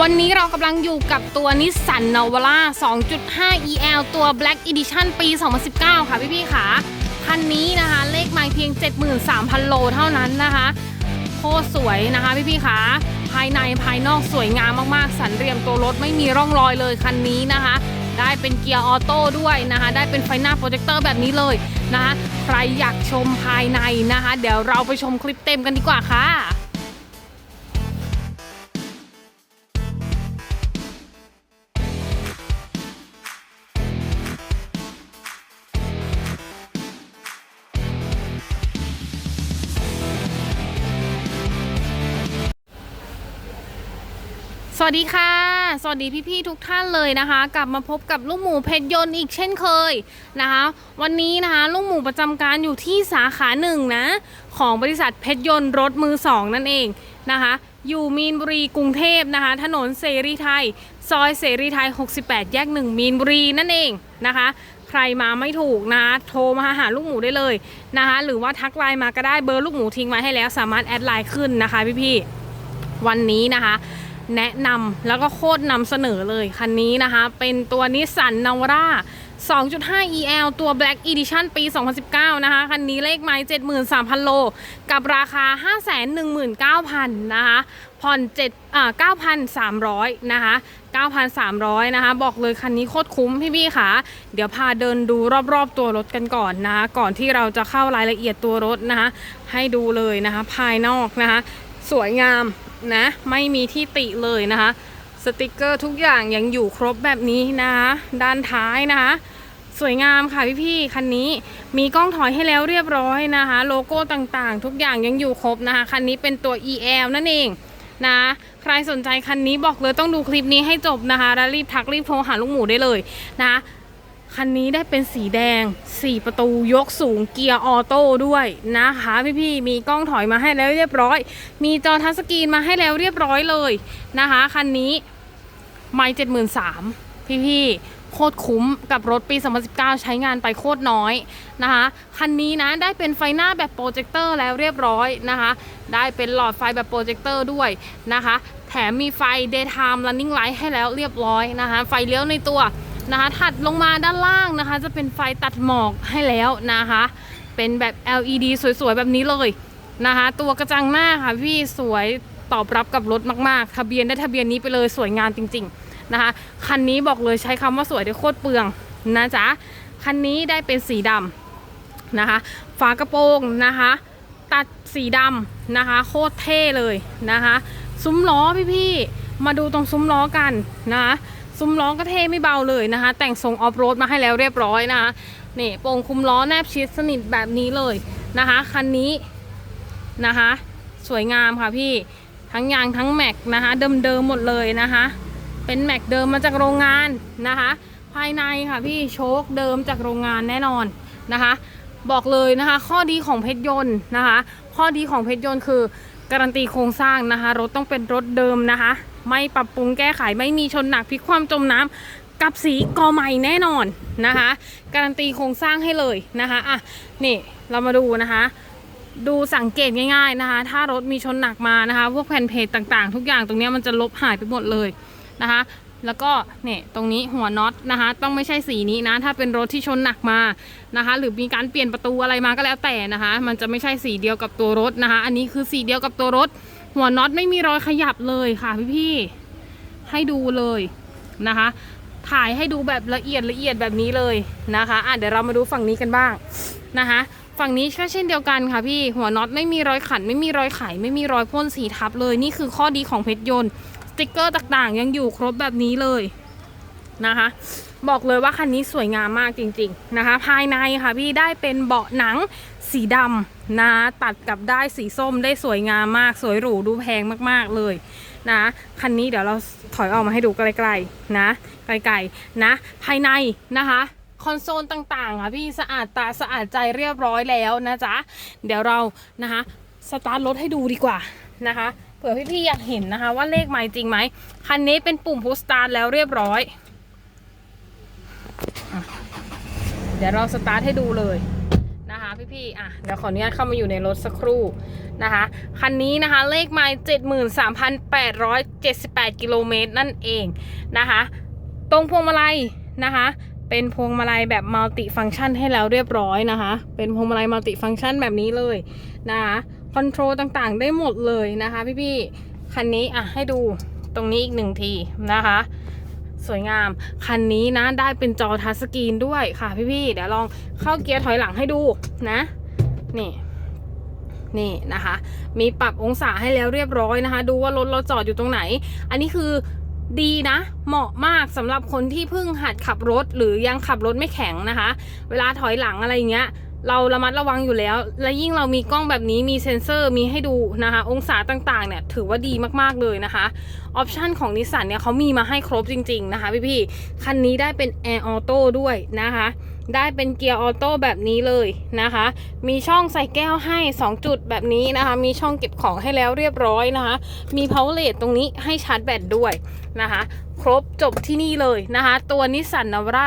วันนี้เรากำลังอยู่กับตัวนิสสันนาวาร่า2.5 EL ตัว Black Edition ปี 2019 ค่ะพี่ๆค่ะคันนี้นะคะ เลขไมล์เพียง 73,000 โลเท่านั้นนะคะโคตรสวยนะคะพี่ๆค่ะภายในภายนอกสวยงามมากๆ สันเรียมตัวรถไม่มีร่องรอยเลยคันนี้นะคะ ได้เป็นเกียร์ออโต้ด้วยนะคะ ได้เป็นไฟหน้าโปรเจคเตอร์แบบนี้เลยนะคะ ใครอยากชมภายในนะคะ เดี๋ยวเราไปชมคลิปเต็มกันดีกว่าค่ะ วัสดีค่ะ สวัสดีพี่ๆทุกท่านเลยนะคะ กลับมาพบกับลูกหมูเพชรยนต์อีกเช่นเคยนะคะ วันนี้นะคะลูกหมูประจำการอยู่ที่สาขาหนึ่งนะ ของบริษัทเพชรยนต์รถมือสองนั่นเองนะคะ อยู่มีนบุรีกรุงเทพนะคะ ถนนเสรีไทย ซอยเสรีไทย 68 แยกหนึ่งมีนบุรีนั่นเองนะคะ ใครมาไม่ถูกนะโทรมาหาลูกหมูได้เลยนะคะ หรือว่าทักไลน์มาก็ได้เบอร์ลูกหมูทิ้งไว้ให้แล้วสามารถแอดไลน์ขึ้นนะคะพี่ๆวันนี้นะคะ แนะนำแล้วก็โคตรนำเสนอเลยคันนี้นะคะ เป็นตัวนิสสันนาวาร่า2.5 EL ตัว Black Edition ปี 2019 นะคะ คันนี้เลขไม้73,000 โล กับราคา 519,000 นะคะ ผ่อน7อ่า9,300 นะคะ 9,300 นะคะ บอกเลยคันนี้โคตรคุ้มพี่ๆค่ะ เดี๋ยวพาเดินดูรอบๆตัวรถกันก่อนนะคะ ก่อนที่เราจะเข้ารายละเอียดตัวรถนะคะ ให้ดูเลยนะคะ ภายนอกนะคะ สวยงามนะ ไม่มีที่ติเลยนะคะ สติกเกอร์ทุกอย่างยังอยู่ครบแบบนี้นะคะด้านท้ายนะคะ สวยงามค่ะพี่ๆคันนี้มีกล้องถอยให้แล้วเรียบร้อยนะคะ โลโก้ต่างๆ ทุกอย่างยังอยู่ครบนะคะคันนี้เป็นตัว EL นั่นเองนะใครสนใจคันนี้บอกเลยต้องดูคลิปนี้ให้จบนะคะ แล้วรีบทักรีบโทรหาลูกหมูได้เลยนะ คันนี้ได้เป็นสีแดง 4 ประตูยกสูงเกียร์ออโต้ด้วยนะคะ พี่ๆมีกล้องถอยมาให้แล้วเรียบร้อย มีจอทัชสกรีนมาให้แล้วเรียบร้อยเลยนะคะ คันนี้ไม่เจ็ดหมื่นสามพี่ๆโคตรคุ้มกับรถปี 2019 ใช้งานไปโคตรน้อยนะคะ คันนี้นะได้เป็นไฟหน้าแบบโปรเจคเตอร์แล้วเรียบร้อยนะคะ ได้เป็นหลอดไฟแบบโปรเจคเตอร์ด้วยนะคะ แถมมีไฟ daytime running light ให้แล้วเรียบร้อยนะคะ ไฟเลี้ยวในตัว นะคะ ถัดลงมาด้านล่างนะคะ จะเป็นไฟตัดหมอกให้แล้วนะคะ เป็นแบบ LED สวยๆ แบบนี้เลยนะคะ ตัวกระจังหน้าค่ะพี่สวยตอบรับกับรถมากๆ ทะเบียนได้ทะเบียนนี้ไปเลยสวยงามจริง ๆนะคะ คันนี้บอกเลยใช้คำว่าสวยได้โคตรเปลืองนะจ๊ะ คันนี้ได้เป็นสีดำนะคะ ฝากระโปรงนะคะ ตัดสีดำนะคะ โคตรเท่เลยนะคะ ซุ้มล้อพี่ๆ มาดูตรงซุ้มล้อกันนะคะ ซุ้มล้อก็เท่ไม่เบาเลยนะคะ แต่งทรงออฟโรดมาให้แล้วเรียบร้อยนะคะนี่โป่งคุมล้อแนบชิดสนิทแบบนี้เลยนะคะคันนี้นะคะ สวยงามค่ะพี่ทั้งยางทั้งแม็กนะคะ เดิมๆหมดเลยนะคะ เป็นแม็กเดิมมาจากโรงงานนะคะ ภายในค่ะพี่โชคเดิมจากโรงงานแน่นอนนะคะ บอกเลยนะคะ ข้อดีของเพชรยนต์นะคะ ข้อดีของเพชรยนต์คือการันตีโครงสร้างนะคะ รถต้องเป็นรถเดิมนะคะ ไม่ปรับปรุงแก้ไขไม่มีชนหนักพลิกความจมน้ำกับสีกอใหม่แน่นอนนะคะ การันตีโครงสร้างให้เลยนะคะอะนี่เรามาดูนะคะ ดูสังเกตง่ายๆนะคะ ถ้ารถมีชนหนักมานะคะ พวกแผ่นเพจต่างๆ ทุกอย่างตรงนี้มันจะลบหายไปหมดเลยนะคะแล้วก็เนี่ยตรงนี้หัวน็อตนะคะ ต้องไม่ใช่สีนี้นะ ถ้าเป็นรถที่ชนหนักมานะคะ หรือมีการเปลี่ยนประตูอะไรมาก็แล้วแต่นะคะ มันจะไม่ใช่สีเดียวกับตัวรถนะคะ อันนี้คือสีเดียวกับตัวรถ หัวน็อตไม่มีรอยขยับเลยค่ะพี่ๆให้ดูเลยนะคะ ถ่ายให้ดูแบบละเอียดละเอียดแบบนี้เลยนะคะอะเดี๋ยวเรามาดูฝั่งนี้กันบ้างนะคะ ฝั่งนี้ก็เช่นเดียวกันค่ะพี่หัวน็อตไม่มีรอยขัน ไม่มีรอยไข ไม่มีรอยพ่นสีทับเลยนี่คือข้อดีของเพชรยนต์สติกเกอร์ต่างๆ ยังอยู่ครบแบบนี้เลยนะคะ บอกเลยว่าคันนี้สวยงามมากจริง ๆนะคะ ภายในค่ะพี่ได้เป็นเบาะหนัง สีดำนะ ตัดกับได้สีส้มได้สวยงามมาก สวยหรูดูแพงมากๆเลยนะ คันนี้เดี๋ยวเราถอยออกมาให้ดูไกลๆนะ ไกลๆนะ ภายในนะคะคอนโซลต่างๆค่ะพี่สะอาดตาสะอาดใจเรียบร้อยแล้วนะจ๊ะ เดี๋ยวเรานะคะสตาร์ทรถให้ดูดีกว่านะคะเผื่อพี่ๆอยากเห็นนะคะ ว่าเลขไม้จริงไหมคันนี้เป็นปุ่มพุชสตาร์ทแล้วเรียบร้อย เดี๋ยวเราสตาร์ทให้ดูเลย พี่อะเดี๋ยวขออนุญาตเข้ามาอยู่ในรถสักครู่นะคะ คันนี้นะคะเลขไมล์73,878 กิโลเมตรนั่นเองนะคะ ตรงพวงมาลัยนะคะ เป็นพวงมาลัยแบบมัลติฟัง c t ชันให้แล้วเรียบร้อยนะคะ เป็นพวงมาลัยมัลติฟัง c t ชันแบบนี้เลยนะคะคอนโทรลต่างๆ ได้หมดเลยนะคะพี่ๆคันนี้อะให้ดูตรงนี้อีกหนึ่งทีนะคะ สวยงาม คันนี้นะได้เป็นจอทัชสกรีนด้วยค่ะพี่ๆเดี๋ยวลองเข้าเกียร์ถอยหลังให้ดูนะ นี่นี่นะคะ มีปรับองศาให้แล้วเรียบร้อยนะคะ ดูว่ารถเราจอดอยู่ตรงไหน อันนี้คือดีนะ เหมาะมากสำหรับคนที่เพิ่งหัดขับรถหรือยังขับรถไม่แข็งนะคะ เวลาถอยหลังอะไรอย่างเงี้ย เราระมัดระวังอยู่แล้ว และยิ่งเรามีกล้องแบบนี้มีเซ็นเซอร์มีให้ดูนะคะ องศาต่างๆ เนี่ยถือว่าดีมากๆเลยนะคะ ออปชันของนิสสันเนี่ยเขามีมาให้ครบจริง ๆ นะคะพี่ๆคันนี้ได้เป็น Air Auto ด้วยนะคะ ได้เป็นเกียร์ออโต้แบบนี้เลยนะคะ มีช่องใส่แก้วให้ 2 จุดแบบนี้นะคะ มีช่องเก็บของให้แล้วเรียบร้อยนะคะ มี power l a t ตรงนี้ให้ชาร์จแบตด้วยนะคะ ครบจบที่นี่เลยนะคะ ตัวนิสสันนาวร่า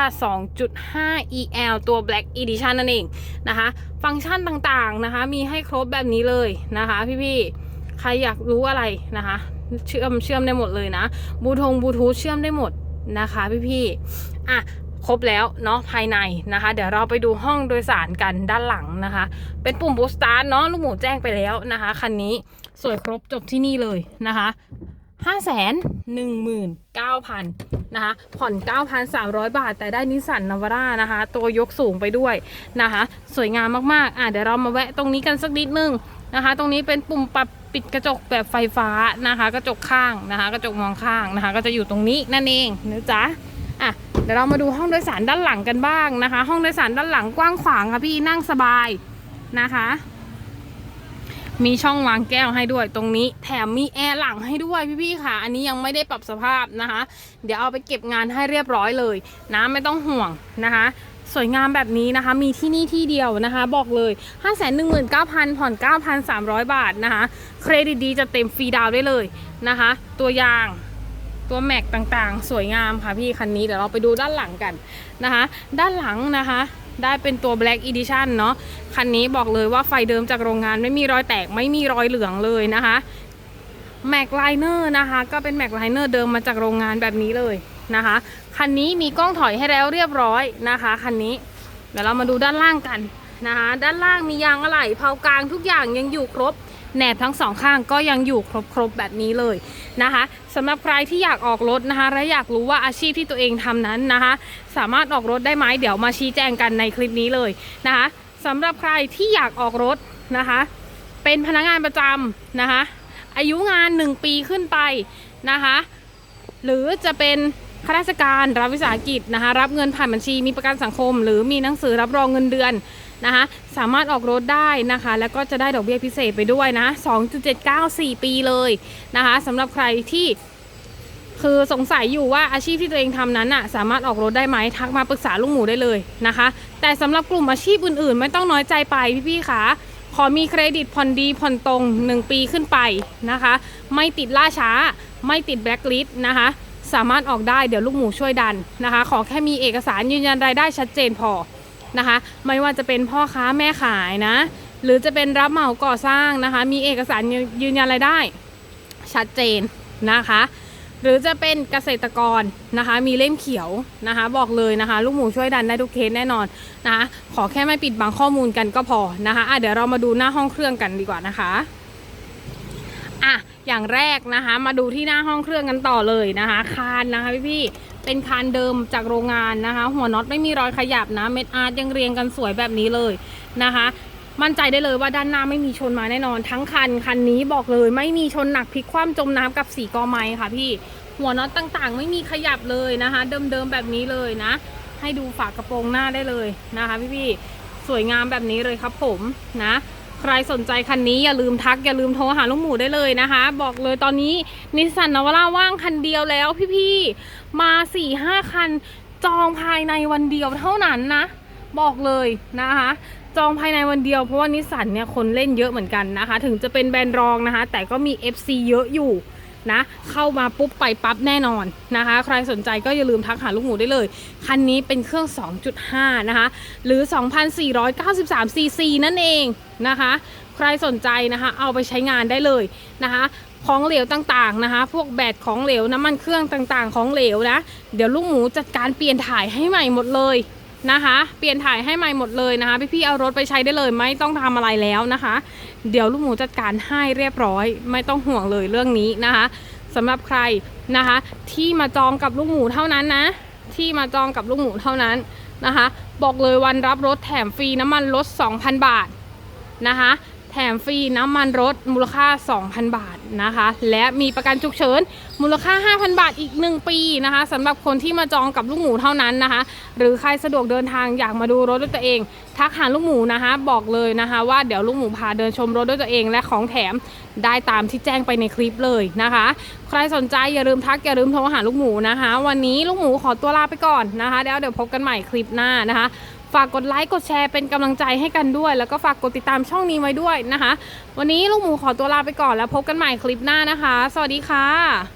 2.5 EL ตัว Black Edition นั่นเองนะคะ ฟังก์ชันต่างๆนะคะ มีให้ครบแบบนี้เลยนะคะพี่ๆ ใครอยากรู้อะไรนะคะ เชื่อมเชื่อมได้หมดเลยนะ บูทงบูทูธเชื่อมได้หมดนะคะพี่ๆ อะ ครบแล้วเนาะภายในนะคะ เดี๋ยวเราไปดูห้องโดยสารกันด้านหลังนะคะ เป็นปุ่มบูสตาร์เนาะลูกหมูแจ้งไปแล้วนะคะคันนี้สวยครบจบที่นี่เลยนะคะห้าแสนหนึ่งหมื่นเก้าพันนะคะ ผ่อน9,300บาท แต่ได้นิสสันนาวาร่านะคะ ตัวยกสูงไปด้วยนะคะ สวยงามมากๆ อะเดี๋ยวเรามาแวะตรงนี้กันสักนิดนึงนะคะ ตรงนี้เป็นปุ่มปรับปิดกระจกแบบไฟฟ้านะคะ กระจกข้างนะคะ กระจกมองข้างนะคะ ก็จะอยู่ตรงนี้นั่นเองนะจ๊ะ เดี๋ยวเรามาดูห้องโดยสารด้านหลังกันบ้างนะคะ ห้องโดยสารด้านหลังกว้างขวางค่ะพี่นั่งสบายนะคะ มีช่องวางแก้วให้ด้วยตรงนี้ แถมมีแอร์หลังให้ด้วยพี่ๆค่ะ อันนี้ยังไม่ได้ปรับสภาพนะคะ เดี๋ยวเอาไปเก็บงานให้เรียบร้อยเลยนะไม่ต้องห่วงนะคะ สวยงามแบบนี้นะคะ มีที่นี่ที่เดียวนะคะ บอกเลย 5 1 9 0 0 0ผ่อน 9,300 บาทนะคะ เครดิตดีจะเต็มฟรีดาวได้เลยนะคะ ตัวอย่าง ตัวแม็กต่างๆ สวยงามค่ะพี่คันนี้เดี๋ยวเราไปดูด้านหลังกันนะคะ ด้านหลังนะคะ ได้เป็นตัว Black Edition เนาะคันนี้บอกเลยว่าไฟเดิมจากโรงงานไม่มีรอยแตกไม่มีรอยเหลืองเลยนะคะแม็กไลเนอร์นะคะ ก็เป็นแม็กไลเนอร์เดิมมาจากโรงงานแบบนี้เลยนะคะคันนี้มีกล้องถอยให้แล้วเรียบร้อยนะคะคันนี้เดี๋ยวเรามาดูด้านล่างกันนะคะด้านล่างมียางอะไหล่เผากลางทุกอย่างยังอยู่ครบแหนบทั้งสองข้างก็ยังอยู่ครบๆแบบนี้เลย นะคะสำหรับใครที่อยากออกรถนะคะและอยากรู้ว่าอาชีพที่ตัวเองทำนั้นนะคะ สามารถออกรถได้ไหมเดี๋ยวมาชี้แจงกันในคลิปนี้เลยนะคะสำหรับใครที่อยากออกรถนะคะ เป็นพนักงานประจำนะคะ อายุงาน 1 ปีขึ้นไปนะคะ หรือจะเป็นข้าราชการรับวิสาหกิจนะคะ รับเงินผ่านบัญชีมีประกันสังคม หรือมีหนังสือรับรองเงินเดือน นะคะสามารถออกรถได้นะคะ แล้วก็จะได้ดอกเบี้ยพิเศษไปด้วยนะ 2.794 ปีเลยนะคะสำหรับใครที่คือสงสัยอยู่ว่าอาชีพที่ตัวเองทำนั้นอะสามารถออกรถได้ไหมทักมาปรึกษาลุงหมูได้เลยนะคะ แต่สำหรับกลุ่มอาชีพอื่นๆ ไม่ต้องน้อยใจไปพี่ๆคะขอมีเครดิตผ่อนดีผ่อนตรง 1 ปีขึ้นไปนะคะ ไม่ติดล่าช้า ไม่ติดแบล็คลิสต์นะคะ สามารถออกได้เดี๋ยวลูกหมูช่วยดันนะคะ ขอแค่มีเอกสารยืนยันรายได้ชัดเจนพอ นะคะ ไม่ว่าจะเป็นพ่อค้าแม่ขายนะ หรือจะเป็นรับเหมาก่อสร้างนะคะ มีเอกสารยืนยันรายได้ ชัดเจนนะคะ หรือจะเป็นเกษตรกรนะคะ มีเล่มเขียวนะคะ บอกเลยนะคะ ลูกหมูช่วยดันได้ทุกเคสแน่นอนนะคะ ขอแค่ไม่ปิดบังข้อมูลกันก็พอนะคะะเดี๋ยวเรามาดูหน้าห้องเครื่องกันดีกว่านะคะ อะอย่างแรกนะคะ มาดูที่หน้าห้องเครื่องกันต่อเลยนะคะ คานนะคะพี่พี่เป็นคานเดิมจากโรงงานนะคะ หัวน็อตไม่มีรอยขยับนะเม็ดอาร์ตยังเรียงกันสวยแบบนี้เลยนะคะ มั่นใจได้เลยว่าด้านหน้าไม่มีชนมาแน่นอน ทั้งคันคันนี้บอกเลย ไม่มีชนหนักพลิกคว่ำจมน้ำกับสีกอไม้ค่ะพี่หัวน็อตต่างๆ ไม่มีขยับเลยนะคะ เดิมๆแบบนี้เลยนะ ให้ดูฝากระโปรงหน้าได้เลยนะคะ พี่ๆสวยงามแบบนี้เลยครับผมนะ รสนใจคันนี้อย่าลืมทักอย่าลืมโทรหาลุงหมูได้เลยนะคะ บอกเลยตอนนี้นิสสันนาวาร่าว่างคันเดียวแล้วพี่ๆมา4ี่ห้าคันจองภายในวันเดียวเท่านั้นนะ บอกเลยนะคะ จองภายในวันเดียวเพราะว่านิสสันเนี่ยคนเล่นเยอะเหมือนกันนะคะ ถึงจะเป็นแบรนด์รองนะคะ แต่ก็มี FC เยอะอยู่ นะ เข้ามาปุ๊บไปปั๊บแน่นอนนะคะ ใครสนใจก็อย่าลืมทักหาลูกหมูได้เลย คันนี้เป็นเครื่อง 2.5 นะคะ หรือ 2,493 ซีซีนั่นเองนะคะ ใครสนใจนะคะ เอาไปใช้งานได้เลยนะคะของเหลวต่างๆนะคะ พวกแบตของเหลวน้ำมันเครื่องต่างๆ ของเหลวนะ เดี๋ยวลูกหมูจัดการเปลี่ยนถ่ายให้ใหม่หมดเลยนะคะ เปลี่ยนถ่ายให้ใหม่หมดเลยนะคะ พี่ๆเอารถไปใช้ได้เลยไม่ต้องทำอะไรแล้วนะคะเดี๋ยวลูกหมูจัดการให้เรียบร้อย ไม่ต้องห่วงเลยเรื่องนี้นะคะสำหรับใครนะคะ ที่มาจองกับลูกหมูเท่านั้นนะ ที่มาจองกับลูกหมูเท่านั้นนะคะ บอกเลยวันรับรถแถมฟรีน้ำมันลด 2,000 บาทนะคะ แถมฟรีน้ำมันรถมูลค่า 2,000 บาทนะคะ และมีประกันฉุกเฉินมูลค่า 5,000 บาทอีก 1 ปีนะคะสำหรับคนที่มาจองกับลูกหมูเท่านั้นนะคะ หรือใครสะดวกเดินทางอยากมาดูรถด้วยตัวเอง ทักหาลูกหมูนะคะ บอกเลยนะคะ ว่าเดี๋ยวลูกหมูพาเดินชมรถด้วยตัวเอง และของแถมได้ตามที่แจ้งไปในคลิปเลยนะคะ ใครสนใจอย่าลืมทักอย่าลืมโทรหาลูกหมูนะคะ วันนี้ลูกหมูขอตัวลาไปก่อนนะคะเดี๋ยวเดี๋ยวพบกันใหม่คลิปหน้านะคะ ฝากกดไลค์กดแชร์เป็นกำลังใจให้กันด้วย แล้วก็ฝากกดติดตามช่องนี้ไว้ด้วยนะคะ วันนี้ลูกหมูขอตัวลาไปก่อนแล้วพบกันใหม่คลิปหน้านะคะ สวัสดีค่ะ